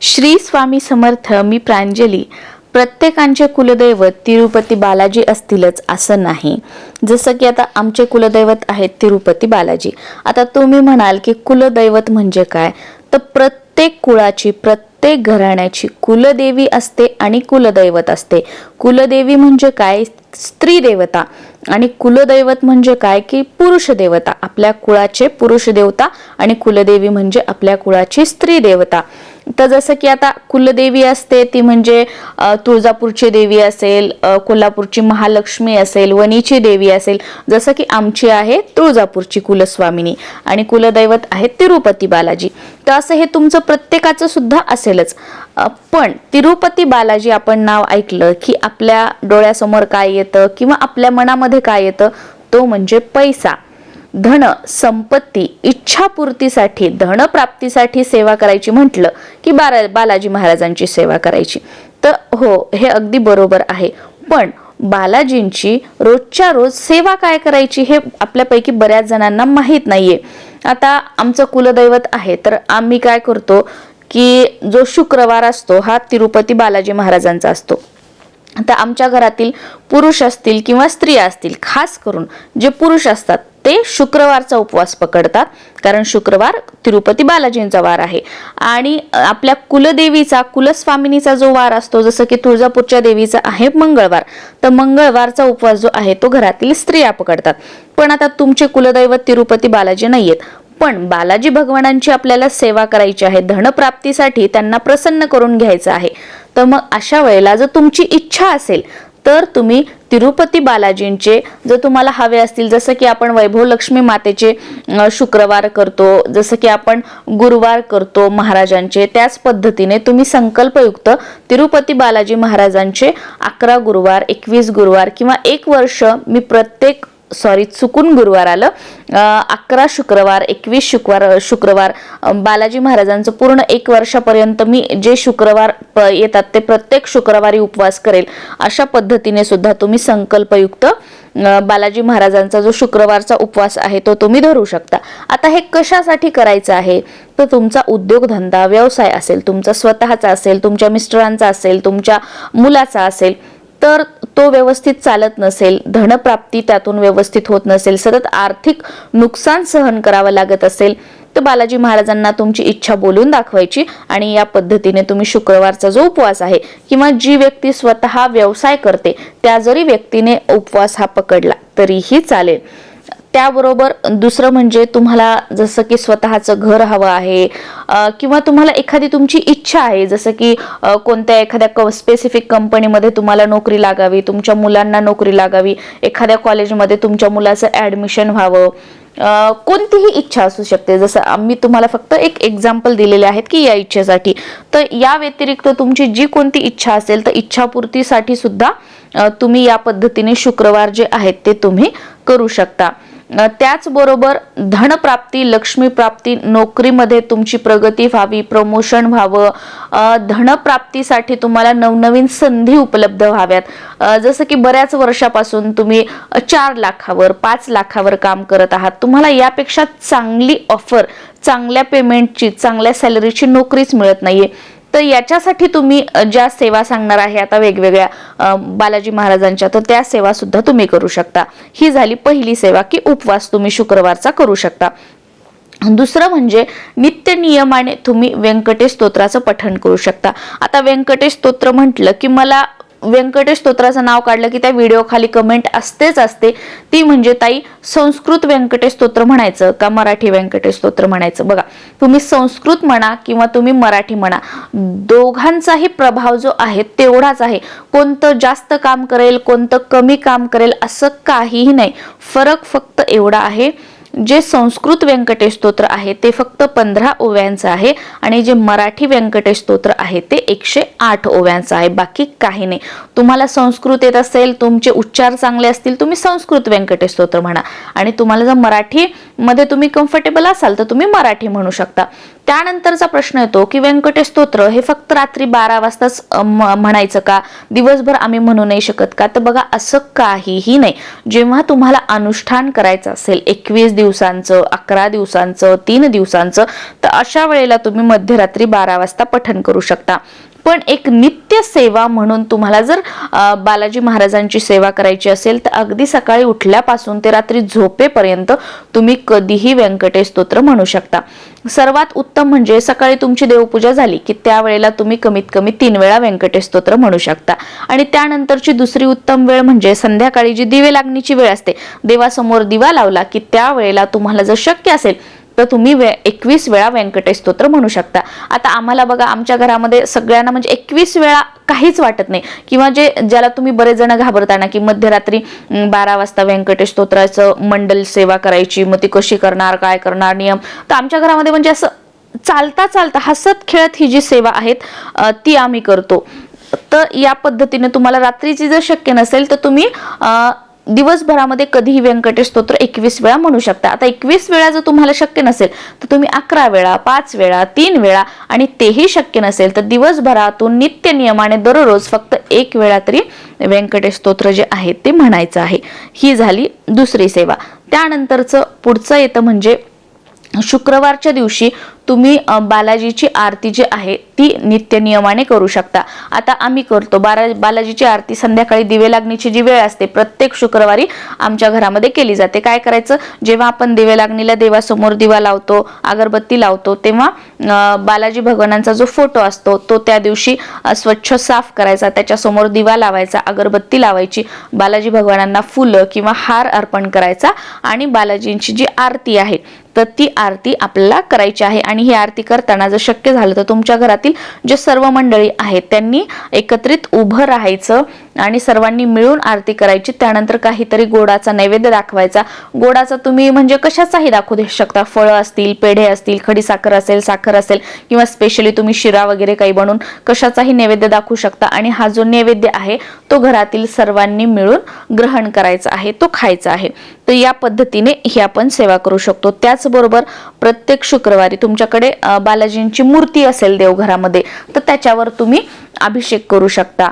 श्री स्वामी समर्थ मी प्रांजली. प्रत्येकांचे कुलदैवत तिरुपती बालाजी असतीलच असं नाही. जसं की आता आमचे कुलदैवत आहेत तिरुपती बालाजी. आता तुम्ही म्हणाल की कुलदैवत म्हणजे काय? तर प्रत्येक कुळाची प्रत्येक घराण्याची कुलदेवी असते आणि कुलदैवत असते. कुलदेवी म्हणजे काय? स्त्री देवता. आणि कुलदैवत म्हणजे काय? की पुरुष देवता. आपल्या कुळाचे पुरुष देवता आणि कुलदेवी म्हणजे आपल्या कुळाची स्त्री देवता. तर जसं की आता कुलदेवी असते ती म्हणजे तुळजापूरची देवी असेल कोल्हापूरची महालक्ष्मी असेल वणीची देवी असेल जसं की आमची आहे तुळजापूरची कुलस्वामिनी आणि कुलदैवत आहे तिरुपती बालाजी. तर असं हे तुमचं प्रत्येकाचं सुद्धा असेलच. पण तिरुपती बालाजी आपण नाव ऐकलं की आपल्या डोळ्यासमोर काय येतं किंवा आपल्या मनामध्ये काय येतं तो म्हणजे पैसा. धन संपत्ती इच्छापूर्तीसाठी धनप्राप्तीसाठी सेवा करायची म्हटलं की बारा बालाजी महाराजांची सेवा करायची. तर हो हे अगदी बरोबर आहे. पण बालाजींची रोजच्या रोज सेवा काय करायची हे आपल्यापैकी बऱ्याच जणांना माहीत नाहीये. आता आमचं कुलदैवत आहे तर आम्ही काय करतो की जो शुक्रवार असतो हा तिरुपती बालाजी महाराजांचा असतो. आता आमच्या घरातील पुरुष असतील किंवा स्त्रिया असतील खास करून जे पुरुष असतात ते शुक्रवारचा उपवास पकडतात कारण शुक्रवार तिरुपती बालाजींचा वार आहे. आणि आपल्या कुलदेवीचा कुलस्वामिनीचा जो वार असतो जसं की तुळजापूरच्या देवीचा आहे मंगळवार तर मंगळवारचा उपवास जो आहे तो घरातील स्त्रिया पकडतात. पण आता तुमचे कुलदैवत तिरुपती बालाजी नाहीयेत. पण बालाजी भगवानांची आपल्याला सेवा करायची आहे धनप्राप्तीसाठी त्यांना प्रसन्न करून घ्यायचं आहे. तर मग अशा वेळेला जर तुमची इच्छा असेल तर तुम्ही तिरुपती बालाजींचे जर तुम्हाला हवे असतील जसं की आपण वैभव लक्ष्मी मातेचे शुक्रवार करतो जसं की आपण गुरुवार करतो महाराजांचे त्याच पद्धतीने तुम्ही संकल्पयुक्त तिरुपती बालाजी महाराजांचे अकरा गुरुवार एकवीस गुरुवार किंवा एक वर्ष मी प्रत्येक सॉरी चुकून गुरुवार आलं. अकरा शुक्रवार एकवीस शुक्रवार शुक्रवार बालाजी महाराजांचं पूर्ण एक वर्षापर्यंत मी जे शुक्रवार प- येतात ते प्रत्येक शुक्रवारी उपवास करेल अशा पद्धतीने सुद्धा तुम्ही संकल्पयुक्त बालाजी महाराजांचा जो शुक्रवारचा उपवास आहे तो तुम्ही धरू शकता. आता हे कशासाठी करायचं आहे? तर तुमचा उद्योगधंदा व्यवसाय असेल तुमचा स्वतःचा असेल तुमच्या मिस्टरांचा असेल तुमच्या मुलाचा असेल तर तो व्यवस्थित चालत नसेल धनप्राप्ती त्यातून व्यवस्थित होत नसेल सतत आर्थिक नुकसान सहन करावं लागत असेल तर बालाजी महाराजांना तुमची इच्छा बोलून दाखवायची आणि या पद्धतीने तुम्ही शुक्रवारचा जो उपवास आहे किंवा जी व्यक्ती स्वतः व्यवसाय करते त्या जरी व्यक्तीने उपवास हा पकडला तरीही चालेल. त्याबरोबर दुसरं म्हणजे तुम्हाला जसं की स्वतःचं घर हवं आहे किंवा तुम्हाला एखादी तुमची इच्छा आहे जसं की कोणत्या एखाद्या क स्पेसिफिक कंपनीमध्ये तुम्हाला नोकरी लागावी तुमच्या मुलांना नोकरी लागावी एखाद्या कॉलेजमध्ये तुमच्या मुलाचं ॲडमिशन व्हावं कोणतीही इच्छा असू शकते. जसं आम्ही तुम्हाला फक्त एक एक्झाम्पल दिलेले आहेत की या इच्छेसाठी. तर या व्यतिरिक्त तुमची जी कोणती इच्छा असेल तर इच्छापूर्तीसाठी सुद्धा तुम्ही या पद्धतीने शुक्रवार जे आहेत ते तुम्ही करू शकता. त्याचबरोबर धनप्राप्ती लक्ष्मीप्राप्ती नोकरीमध्ये तुमची प्रगती व्हावी प्रमोशन व्हावं धनप्राप्तीसाठी तुम्हाला नवनवीन संधी उपलब्ध व्हाव्यात. जसं की बऱ्याच वर्षापासून तुम्ही चार लाखावर पाच लाखावर काम करत आहात. तुम्हाला यापेक्षा चांगली ऑफर चांगल्या पेमेंटची चांगल्या सॅलरीची नोकरीच मिळत नाहीये. तर याच्यासाठी तुम्ही ज्या सेवा सांगणार आहे आता वेगवेगळ्या बालाजी महाराजांच्या तर त्या सेवा सुद्धा तुम्ही करू शकता. ही झाली पहिली सेवा की उपवास तुम्ही शुक्रवारचा करू शकता. दुसरं म्हणजे नित्य नियमाने तुम्ही व्यंकटेश स्तोत्राचं पठण करू शकता. आता व्यंकटेश स्तोत्र म्हटलं की मला व्यंकटेश स्तोत्राचं नाव काढलं की त्या व्हिडिओ खाली कमेंट असतेच असते. ती म्हणजे ताई संस्कृत व्यंकटेश स्तोत्र म्हणायचं का मराठी व्यंकटेश स्तोत्र म्हणायचं? बघा तुम्ही संस्कृत म्हणा किंवा तुम्ही मराठी म्हणा दोघांचाही प्रभाव जो आहे तेवढाच आहे. कोणतं जास्त काम करेल कोणतं कमी काम करेल असं काहीही नाही. फरक फक्त एवढा आहे जे संस्कृत व्यंकटेश स्तोत्र आहे ते फक्त पंधरा ओव्यांचं आहे आणि जे मराठी व्यंकटेश स्तोत्र आहे ते एकशे आठ ओव्यांचं आहे बाकी काही नाही. तुम्हाला संस्कृत येत असेल तुमचे उच्चार चांगले असतील तुम्ही संस्कृत व्यंकटेश स्तोत्र म्हणा. आणि तुम्हाला जर मराठीमध्ये तुम्ही कम्फर्टेबल असाल तर तुम्ही मराठी म्हणू शकता. त्यानंतरचा प्रश्न येतो की व्यंकटेश स्तोत्र हे फक्त रात्री बारा वाजताच म्हणायचं का? दिवसभर आम्ही म्हणू नाही शकत का? तर बघा असं काहीही नाही. जेव्हा तुम्हाला अनुष्ठान करायचं असेल एकवीस दिवसांचं अकरा दिवसांचं तीन दिवसांचं तर अशा वेळेला तुम्ही मध्यरात्री बारा वाजता पठण करू शकता. पण एक नित्य सेवा म्हणून तुम्हाला जर बालाजी महाराजांची सेवा करायची असेल तर अगदी सकाळी उठल्यापासून ते रात्री झोपेपर्यंत तुम्ही कधीही व्यंकटेश स्तोत्र म्हणू शकता. सर्वात उत्तम म्हणजे सकाळी तुमची देवपूजा झाली की त्यावेळेला तुम्ही कमीत कमी तीन वेळा व्यंकटेश स्तोत्र म्हणू शकता. आणि त्यानंतरची दुसरी उत्तम वेळ म्हणजे संध्याकाळी जी दिवे लागणीची वेळ असते देवासमोर दिवा लावला की त्यावेळेला तुम्हाला जर शक्य असेल तर तुम्ही वे एकवीस वेळा व्यंकटेश स्तोत्र म्हणू शकता. आता आम्हाला बघा आमच्या घरामध्ये सगळ्यांना म्हणजे एकवीस वेळा काहीच वाटत नाही. किंवा जे ज्याला तुम्ही बरेच जण घाबरताना की मध्यरात्री बारा वाजता व्यंकटेश स्तोत्राचं मंडल सेवा करायची मग ती कशी करणार काय करणार नियम. तर आमच्या घरामध्ये म्हणजे असं चालता चालता हसत खेळत ही जी सेवा आहेत ती आम्ही करतो. तर या पद्धतीने तुम्हाला रात्रीची जर शक्य नसेल तर तुम्ही अं, दिवसभरामध्ये कधीही व्यंकटेश स्तोत्र एकवीस वेळा म्हणू शकता. आता एकवीस वेळा जर तुम्हाला शक्य नसेल तर तुम्ही अकरा वेळा पाच वेळा तीन वेळा आणि तेही शक्य नसेल तर दिवसभरातून नित्य नियमाने दररोज फक्त एक वेळा तरी व्यंकटेश स्तोत्र जे आहे ते म्हणायचं आहे. ही झाली दुसरी सेवा. त्यानंतरचं पुढचं येतं म्हणजे शुक्रवारच्या दिवशी तुम्ही बालाजीची आरती जी आहे ती नित्य नियमाने करू शकता. आता आम्ही करतो. बारा बालाजीची आरती संध्याकाळी दिवे लागणीची जी वेळ असते प्रत्येक शुक्रवारी आमच्या घरामध्ये केली जाते. काय करायचं? जेव्हा आपण दिवे लागणीला देवासमोर दिवा लावतो अगरबत्ती लावतो तेव्हा बालाजी भगवानांचा जो फोटो असतो तो त्या दिवशी स्वच्छ साफ करायचा. त्याच्यासमोर दिवा लावायचा अगरबत्ती लावायची. बालाजी भगवानांना फुलं किंवा हार अर्पण करायचा आणि बालाजींची जी आरती आहे तर ती आरती आपल्याला करायची आहे. आणि ही आरती करताना जर शक्य झालं तर तुमच्या घरातील जे सर्व मंडळी आहेत त्यांनी एकत्रित उभं राहायचं आणि सर्वांनी मिळून आरती करायची. त्यानंतर काहीतरी गोडाचा नैवेद्य दाखवायचा. गोडाचा तुम्ही म्हणजे कशाचाही दाखवू शकता. फळं असतील पेढे असतील खडी साखर असेल साखर असेल किंवा स्पेशली तुम्ही शिरा वगैरे काही बनवून कशाचाही नैवेद्य दाखवू शकता. आणि हा जो नैवेद्य आहे तो घरातील सर्वांनी मिळून ग्रहण करायचा आहे तो खायचा आहे. तर या पद्धतीने ही आपण सेवा करू शकतो. त्याचबरोबर प्रत्येक शुक्रवारी तुमच्याकडे बालाजींची मूर्ती असेल देवघरामध्ये तर त्याच्यावर तुम्ही अभिषेक करू शकता.